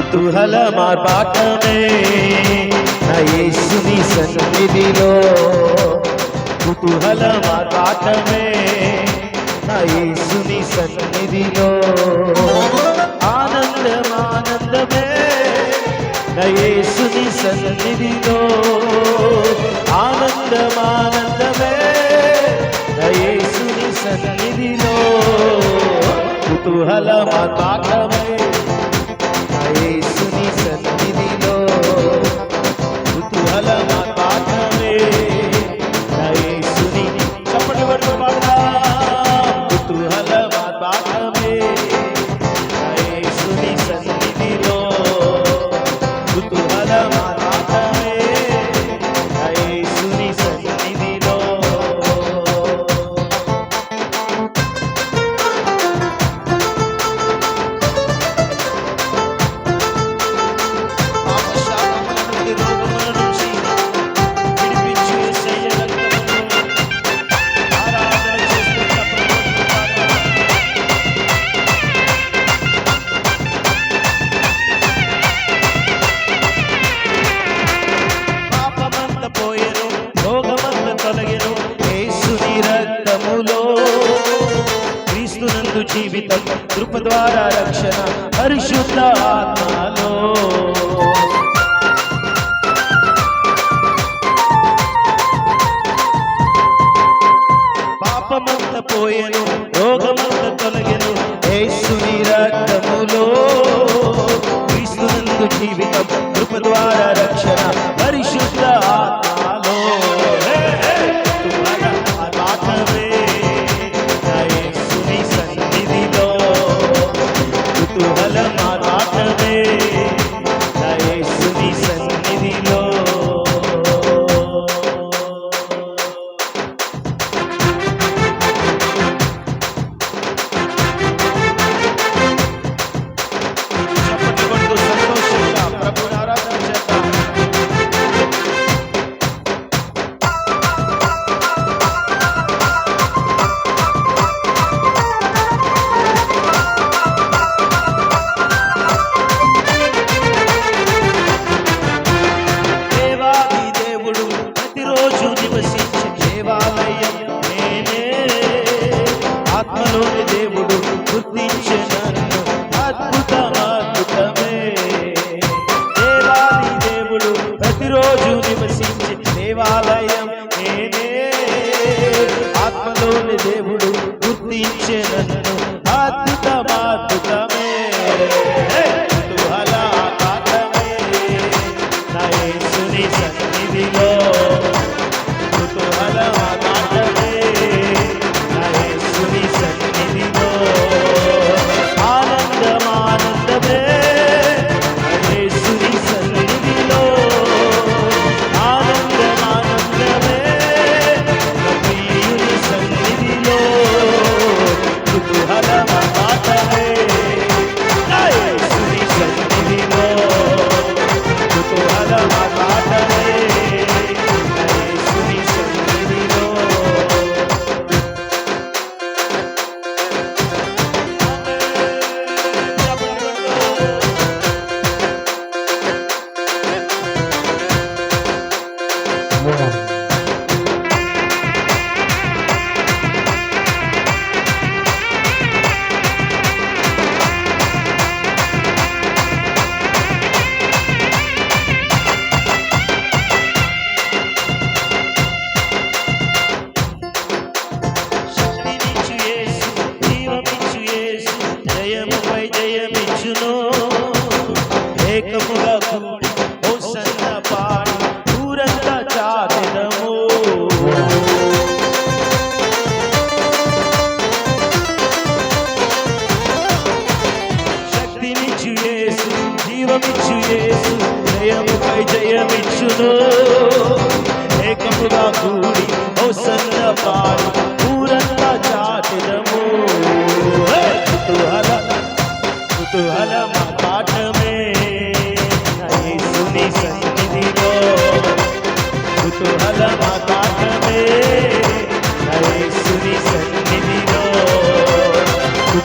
కుతూహల మార్పాటమే యేసుని సన్నిధిలో కుతూహల మార్పాటమే యేసుని సన్నిధిలో ఆనందమానందమే. ఆనందమే యేసుని సన్నిధిలో ఆనందమానందమే. ఆనందమే యేసుని సన్నిధిలో కుతూహల మా మార్పాటమే യേശുനി സന്നിധി జీవితం కృప ద్వారా రక్షణ పరిశుద్ధ ఆత్మలో. పాపమంత పోయెను రోగమంత తొలగను ఏసుని రక్తములో. క్రీస్తునందు జీవితం కృప ద్వారా రక్షణ దేవాలయం నేనే ఆత్మలోని దేవుడు గుర్తించే నన్ను అద్భుతమాద్భుతమే. తుహలా కాకమే నా సన్నిధిలో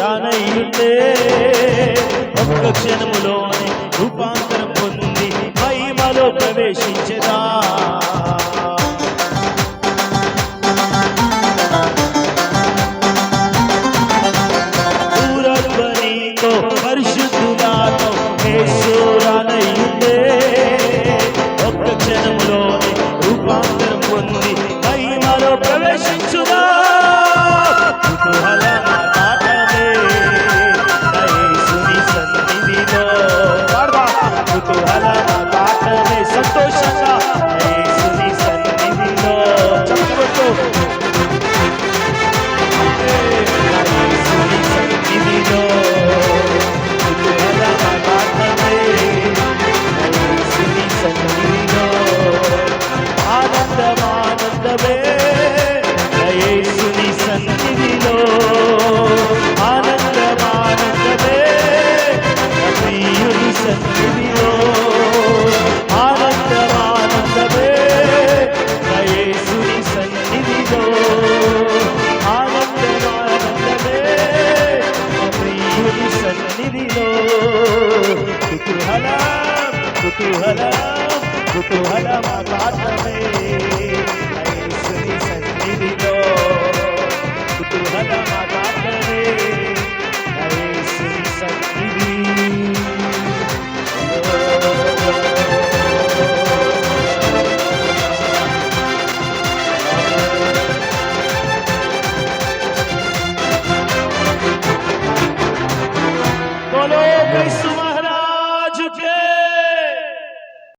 రానయ్యుంటే ఒక్క క్షణములోనే రూపాంతరం పొంది మహిమలో ప్రవేశించే కుతూహల కుతూహల మాత్రమే